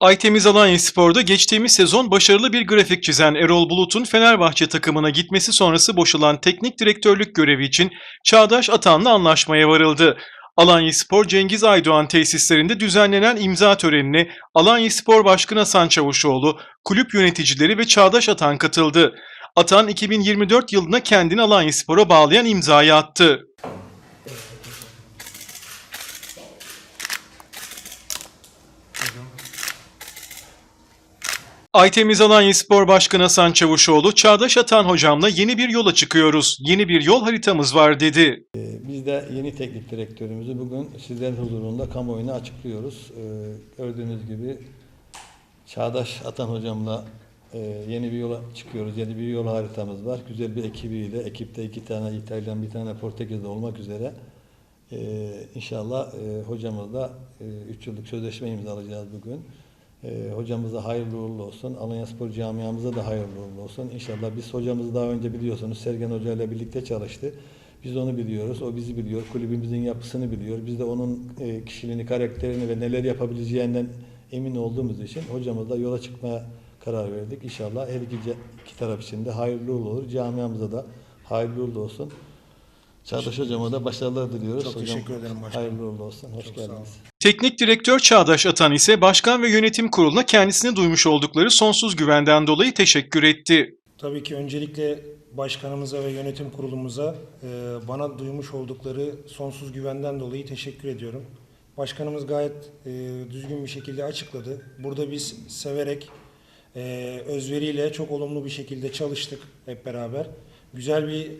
Aytemiz Alanya Spor'da geçtiğimiz sezon başarılı bir grafik çizen Erol Bulut'un Fenerbahçe takımına gitmesi sonrası boşalan teknik direktörlük görevi için Çağdaş Atan'la anlaşmaya varıldı. Alanya Spor Cengiz Aydoğan tesislerinde düzenlenen imza törenine Alanya Spor Başkanı Hasan Çavuşoğlu, kulüp yöneticileri ve Çağdaş Atan katıldı. Atan 2024 yılına kendini Alanya Spor'a bağlayan imzayı attı. Aytemiz Alanya Spor Başkanı Hasan Çavuşoğlu, Çağdaş Atan hocamla yeni bir yola çıkıyoruz. Yeni bir yol haritamız var dedi. Biz de yeni teknik direktörümüzü bugün sizlerin huzurunda kamuoyuna açıklıyoruz. Ee, gördüğünüz gibi Çağdaş Atan hocamla e, yeni bir yola çıkıyoruz. Yeni bir yol haritamız var. Güzel bir ekibiyle, ekipte iki tane İtalyan, bir tane Portekizli olmak üzere e, inşallah e, hocamızla 3 yıllık sözleşme imzalayacağız bugün. E, hocamıza hayırlı uğurlu olsun. Alanya Spor camiamıza da hayırlı uğurlu olsun. İnşallah biz hocamızı daha önce biliyorsunuz Sergen Hoca ile birlikte çalıştı. Biz onu biliyoruz, o bizi biliyor, kulübümüzün yapısını biliyor. Biz de onun e, kişiliğini, karakterini ve neler yapabileceğinden emin olduğumuz için hocamızla yola çıkmaya karar verdik. İnşallah her iki, iki taraf için de hayırlı uğurlu olur. Camiamıza da hayırlı uğurlu olsun. Çağdaş hocama da başarılar diliyoruz. Çok teşekkür ederim başkanım. Hayırlı uğurlu olsun. Hoş Çok sağ olun. geldiniz. Teknik direktör Çağdaş Atan ise başkan ve yönetim kuruluna kendisine duymuş oldukları sonsuz güvenden dolayı teşekkür etti. Tabii ki öncelikle başkanımıza ve yönetim kurulumuza e, bana duymuş oldukları sonsuz güvenden dolayı teşekkür ediyorum. Başkanımız gayet e, düzgün bir şekilde açıkladı. Burada biz severek, e, özveriyle çok olumlu bir şekilde çalıştık hep beraber. Güzel bir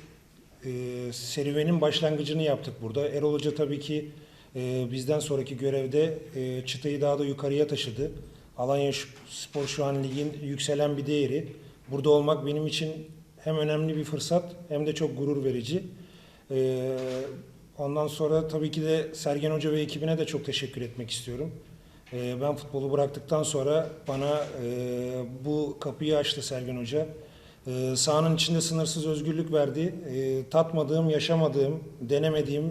e, serüvenin başlangıcını yaptık burada. Erol Hoca tabii ki e, bizden sonraki görevde e, çıtayı daha da yukarıya taşıdı. Alanya Spor şu an ligin yükselen bir değeri. Burada olmak benim için hem önemli bir fırsat hem de çok gurur verici. E, ondan sonra tabii ki de Sergen Hoca ve ekibine de çok teşekkür etmek istiyorum. E, ben futbolu bıraktıktan sonra bana e, bu kapıyı açtı Sergen Hoca. Ee, sahanın içinde sınırsız özgürlük verdi. Ee, tatmadığım, yaşamadığım, denemediğim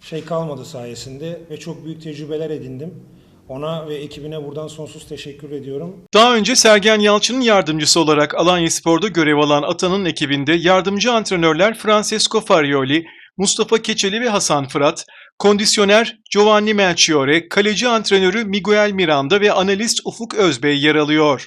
şey kalmadı sayesinde ve çok büyük tecrübeler edindim. Ona ve ekibine buradan sonsuz teşekkür ediyorum. Daha önce Sergen Yalçın'ın yardımcısı olarak Alanya Spor'da görev alan Atan'ın ekibinde yardımcı antrenörler Francesco Farioli, Mustafa Keçeli ve Hasan Fırat, kondisyoner Giovanni Melchiore, kaleci antrenörü Miguel Miranda ve analist Ufuk Özbey yer alıyor.